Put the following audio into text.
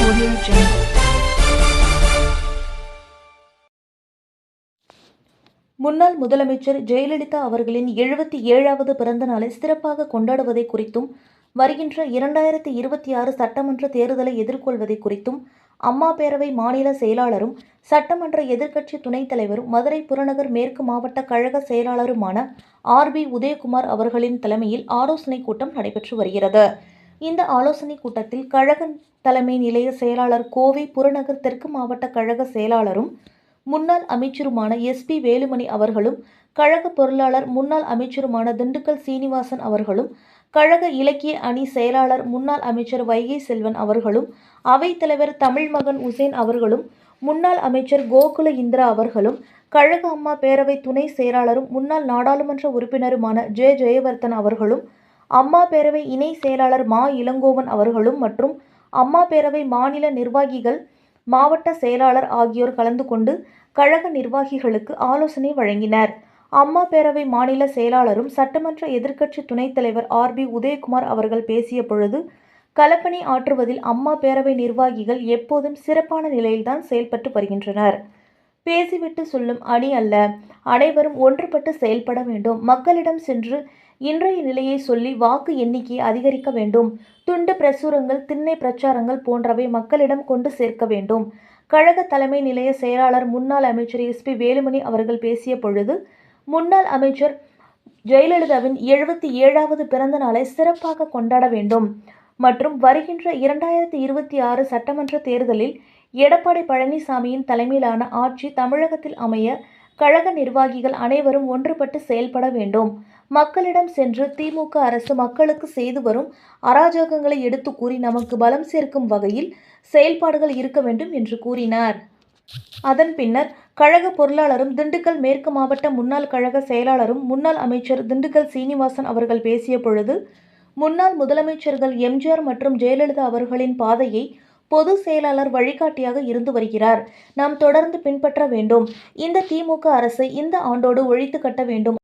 Audio Jungle. முன்னாள் முதலமைச்சர் ஜெயலலிதா அவர்களின் எழுபத்தி ஏழாவது பிறந்த நாளை சிறப்பாக கொண்டாடுவதை குறித்தும் வருகின்ற இரண்டாயிரத்தி இருபத்தி ஆறு சட்டமன்ற தேர்தலை எதிர்கொள்வதை குறித்தும் அம்மா பேரவை மாநில செயலாளரும் சட்டமன்ற எதிர்க்கட்சி துணைத் தலைவரும் மதுரை புறநகர் மேற்கு மாவட்ட கழக செயலாளருமான ஆர் பி உதயகுமார் அவர்களின் தலைமையில் ஆலோசனைக் கூட்டம் நடைபெற்று வருகிறது இந்த ஆலோசனைக் கூட்டத்தில் கழக தலைமை நிலைய செயலாளர் கோவை புறநகர் தெற்கு மாவட்ட கழக செயலாளரும் முன்னாள் அமைச்சருமான எஸ்பி வேலுமணி அவர்களும் கழக பொருளாளர் முன்னாள் அமைச்சருமான திண்டுக்கல் சீனிவாசன் அவர்களும் கழக இலக்கிய அணி செயலாளர் முன்னாள் அமைச்சர் வைகை செல்வன் அவர்களும் அவைத்தலைவர் தமிழ்மகன் உசேன் அவர்களும் முன்னாள் அமைச்சர் கோகுல இந்திரா அவர்களும் கழக அம்மா பேரவை துணை செயலாளரும் முன்னாள் நாடாளுமன்ற உறுப்பினருமான ஜெ. ஜெயவர்தன் அவர்களும் அம்மா பேரவை இணை செயலாளர் மா. இளங்கோவன் அவர்களும் மற்றும் அம்மா பேரவை மாநில நிர்வாகிகள் மாவட்ட செயலாளர் ஆகியோர் கலந்து கொண்டு கழக நிர்வாகிகளுக்கு ஆலோசனை வழங்கினர். அம்மா பேரவை மாநில செயலாளரும் சட்டமன்ற எதிர்க்கட்சி துணைத் தலைவர் ஆர். பி. உதயகுமார் அவர்கள் பேசிய பொழுது களப்பணி ஆற்றுவதில் அம்மா பேரவை நிர்வாகிகள் எப்போதும் சிறப்பான நிலையில்தான் செயல்பட்டு வருகின்றனர். பேசிவிட்டு சொல்லும் அணி அல்ல அனைவரும் ஒன்றுபட்டு செயல்பட வேண்டும். மக்களிடம் சென்று இன்றைய நிலையை சொல்லி வாக்கு எண்ணிக்கையை அதிகரிக்க வேண்டும். துண்டு பிரசுரங்கள் திண்ணை பிரச்சாரங்கள் போன்றவை மக்களிடம் கொண்டு சேர்க்க வேண்டும். கழக தலைமை நிலைய செயலாளர் முன்னாள் அமைச்சர் எஸ்பி வேலுமணி அவர்கள் பேசிய பொழுது முன்னாள் அமைச்சர் ஜெயலலிதாவின் எழுபத்தி ஏழாவது பிறந்த நாளை சிறப்பாக கொண்டாட வேண்டும். மற்றும் வருகின்ற இரண்டாயிரத்தி இருபத்தி ஆறு சட்டமன்ற தேர்தலில் எடப்பாடி பழனிசாமியின் தலைமையிலான ஆட்சி தமிழகத்தில் அமைய கழக நிர்வாகிகள் அனைவரும் ஒன்றுபட்டு செயல்பட வேண்டும். மக்களிடம் சென்று திமுக அரசு மக்களுக்கு செய்து வரும் அராஜகங்களை எடுத்து கூறி நமக்கு பலம் சேர்க்கும் வகையில் செயல்பாடுகள் இருக்க வேண்டும் என்று கூறினார். அதன் பின்னர் கழக பொருளாளரும் திண்டுக்கல் மேற்கு மாவட்ட முன்னாள் கழக செயலாளரும் முன்னாள் அமைச்சர் திண்டுக்கல் சீனிவாசன் அவர்கள் பேசிய பொழுது முன்னாள் முதலமைச்சர்கள் எம்ஜிஆர் மற்றும் ஜெயலலிதா அவர்களின் பாதையை பொது செயலாளர் வழிகாட்டியாக இருந்து வருகிறார். நாம் தொடர்ந்து பின்பற்ற வேண்டும். இந்த திமுக அரசை இந்த ஆண்டோடு ஒழித்து கட்ட வேண்டும்.